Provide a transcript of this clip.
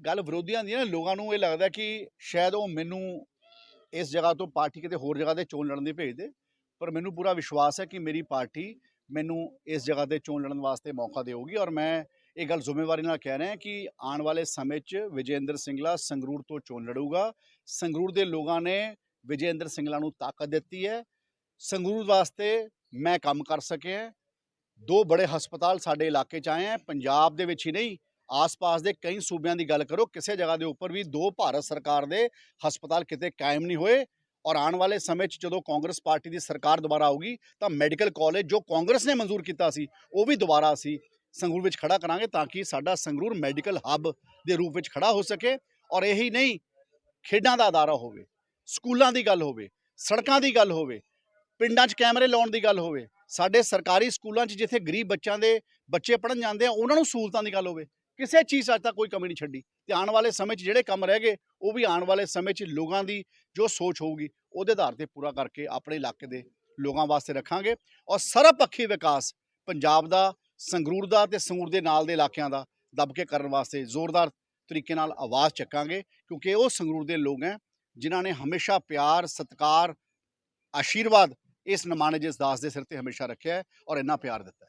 ਗੱਲ ਵਿਰੋਧੀਆਂ ਦੀ ਹੈ ਨਾ, ਲੋਕਾਂ ਨੂੰ ਇਹ ਲੱਗਦਾ ਕਿ ਸ਼ਾਇਦ ਉਹ ਮੈਨੂੰ ਇਸ ਜਗ੍ਹਾ ਤੋਂ ਪਾਰਟੀ ਕਿਤੇ ਹੋਰ ਜਗ੍ਹਾ ਤੇ ਚੋਣ ਲੜਨ ਦੀ ਭੇਜਦੇ ਪਰ ਮੈਨੂੰ ਪੂਰਾ ਵਿਸ਼ਵਾਸ ਹੈ ਕਿ ਮੇਰੀ ਪਾਰਟੀ ਮੈਨੂੰ ਇਸ ਜਗ੍ਹਾ ਤੇ ਚੋਣ ਲੜਨ ਵਾਸਤੇ ਮੌਕਾ ਦੇਊਗੀ। ਔਰ ਮੈਂ ਇਹ ਗੱਲ ਜ਼ਿੰਮੇਵਾਰੀ ਨਾਲ ਕਹਿ ਰਿਹਾ ਕਿ ਆਉਣ ਵਾਲੇ ਸਮੇਂ 'ਚ ਵਿਜੇਂਦਰ ਸਿੰਗਲਾ ਸੰਗਰੂਰ ਤੋਂ ਚੋਣ ਲੜੂਗਾ। ਸੰਗਰੂਰ ਦੇ ਲੋਕਾਂ ਨੇ ਵਿਜੇਂਦਰ ਸਿੰਗਲਾ ਨੂੰ ਤਾਕਤ ਦਿੱਤੀ ਹੈ। ਸੰਗਰੂਰ ਵਾਸਤੇ ਮੈਂ ਕੰਮ ਕਰ ਸਕਿਆ। ਦੋ ਬੜੇ ਹਸਪਤਾਲ ਸਾਡੇ ਇਲਾਕੇ 'ਚ ਆਏ ਹੈ ਪੰਜਾਬ ਦੇ ਵਿੱਚ ਹੀ ਨਹੀਂ ਆਸ-ਪਾਸ ਦੇ ਕਈ ਸੂਬਿਆਂ ਦੀ ਗੱਲ ਕਰੋ, ਕਿਸੇ ਜਗ੍ਹਾ ਦੇ ਉੱਪਰ ਵੀ ਦੋ ਭਾਰਤ ਸਰਕਾਰ ਦੇ ਹਸਪਤਾਲ ਕਿਤੇ ਕਾਇਮ ਨਹੀਂ ਹੋਏ ਔਰ ਆਉਣ ਵਾਲੇ ਸਮੇਂ 'ਚ ਜਦੋਂ ਕਾਂਗਰਸ ਪਾਰਟੀ ਦੀ ਸਰਕਾਰ ਦੁਬਾਰਾ ਆਊਗੀ ਤਾਂ ਮੈਡੀਕਲ ਕਾਲਜ ਜੋ ਕਾਂਗਰਸ ਨੇ ਮਨਜ਼ੂਰ ਕੀਤਾ ਸੀ, ਉਹ ਵੀ ਦੁਬਾਰਾ ਅਸੀਂ ਸੰਗਰੂਰ ਵਿੱਚ ਖੜਾ ਕਰਾਂਗੇ ਤਾਂ ਕਿ ਸਾਡਾ ਸੰਗਰੂਰ ਮੈਡੀਕਲ ਹੱਬ ਦੇ ਰੂਪ ਵਿੱਚ ਖੜਾ ਹੋ ਸਕੇ ਔਰ ਇਹੀ ਨਹੀਂ, ਖੇਡਾਂ ਦਾ ਅਦਾਰਾ ਹੋਵੇ, ਸਕੂਲਾਂ ਦੀ ਗੱਲ ਹੋਵੇ, ਸੜਕਾਂ ਦੀ ਗੱਲ ਹੋਵੇ, ਪਿੰਡਾਂ 'ਚ ਕੈਮਰੇ ਲਾਉਣ ਦੀ ਗੱਲ ਹੋਵੇ, ਸਾਡੇ ਸਰਕਾਰੀ ਸਕੂਲਾਂ 'ਚ ਜਿੱਥੇ ਗਰੀਬ ਬੱਚਿਆਂ ਦੇ ਬੱਚੇ ਪੜਨ ਜਾਂਦੇ ਆ, ਉਹਨਾਂ ਨੂੰ ਸਹੂਲਤਾਂ ਦੀ ਗੱਲ ਹੋਵੇ ਕਿਸੇ ਚੀਜ਼ 'ਚ ਅੱਜ ਤੱਕ ਕੋਈ ਕਮੀ ਨਹੀਂ ਛੱਡੀ। ਤੇ ਆਉਣ ਵਾਲੇ ਸਮੇਂ 'ਚ ਜਿਹੜੇ ਕੰਮ ਰਹਿ ਗਏ, ਉਹ ਵੀ ਆਉਣ ਵਾਲੇ ਸਮੇਂ 'ਚ ਲੋਕਾਂ ਦੀ ਜੋ ਸੋਚ ਹੋਊਗੀ, ਉਹਦੇ ਆਧਾਰ ਤੇ ਪੂਰਾ ਕਰਕੇ ਆਪਣੇ ਇਲਾਕੇ ਦੇ ਲੋਕਾਂ ਵਾਸਤੇ ਰੱਖਾਂਗੇ। ਔਰ ਸਰਬਪੱਖੀ ਵਿਕਾਸ ਪੰਜਾਬ ਦਾ, ਸੰਗਰੂਰ ਦਾ ਤੇ ਸੰਗਰੂਰ ਦੇ ਨਾਲ ਦੇ ਇਲਾਕਿਆਂ ਦਾ ਦੱਬ ਕੇ ਕਰਨ ਵਾਸਤੇ ਜ਼ੋਰਦਾਰ ਤਰੀਕੇ ਨਾਲ ਆਵਾਜ਼ ਚੱਕਾਂਗੇ, ਕਿਉਂਕਿ ਉਹ ਸੰਗਰੂਰ ਦੇ ਲੋਕ ਹੈ, ਜਿਨ੍ਹਾਂ ਨੇ ਹਮੇਸ਼ਾ ਪਿਆਰ, ਸਤਿਕਾਰ, ਆਸ਼ੀਰਵਾਦ ਇਸ ਨਮਾਨੇ ਜਿਸ ਦਾਸ ਦੇ ਸਿਰ ਤੇ ਹਮੇਸ਼ਾ ਰੱਖਿਆ ਔਰ ਇੰਨਾ ਪਿਆਰ ਦਿੱਤਾ